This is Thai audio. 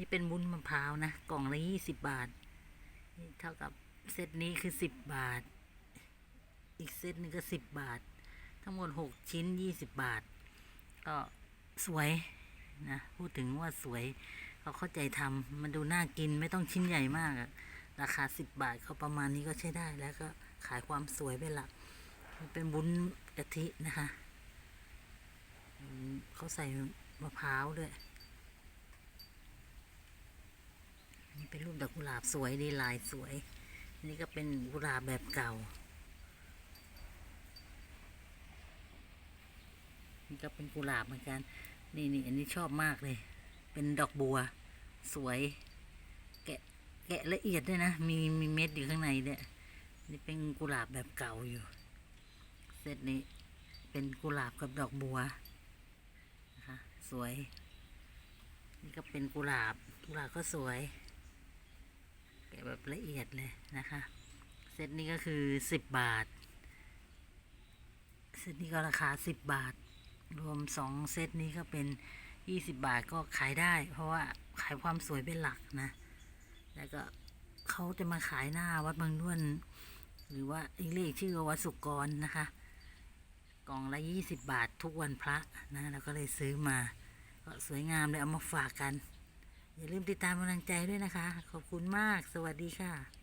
นี้เป็นวุ้นมะพร้าวนะ กล่องละยี่สิบบาท นี่เท่ากับเซตนี้คือสิบบาท อีกเซตหนึงก็สิบบาท ทั้งหมดหกชิ้นยี่สิบบาท ก็สวยนะ พูดถึงว่าสวยเขาเข้าใจทำมันดูน่ากินไม่ต้องชิ้นใหญ่มากอะราคาสิบบาทก็ประมาณนี้ก็ใช้ได้แล้วก็ขายความสวยเป็นหลักเป็นวุ้นกะทินะคะเขาใส่มะพร้าวด้วยนี่ เป็นรูปดอกกุหลาบสวยดีลายสวย นี่ก็เป็นกุหลาบแบบเก่า นี่ก็เป็นกุหลาบเหมือนกัน นี่นี่อันนี้ชอบมากเลย เป็นดอกบัว สวย แกะแกะละเอียดด้วยนะ มีมีเม็ดอยู่ข้างในเนี่ยนี่เป็นกุหลาบแบบเก่าอยู่เซตนี้เป็นกุหลาบกับดอกบัวนะคะสวย นี่ก็เป็นกุหลาบกุหลาบก็สวย แกะแบบละเอียดเลยนะคะ เซตนี้ก็คือสิบบาท เซตนี้ก็ราคาสิบบาท รวมสองเซตนี้ก็เป็นยี่สิบบาทก็ขายได้ เพราะว่าขายความสวยเป็นหลักนะ แล้วก็เขาจะมาขายหน้าวัดบางด้วน หรือว่าอีกเรียกชื่อวัดสุกรนะคะ กล่องละยี่สิบบาททุกวันพระนะแล้วก็เลยซื้อมา ก็สวยงามเลยเอามาฝากกัน อย่าลืมติดตามกำลังใจด้วยนะคะ ขอบคุณมาก สวัสดีค่ะ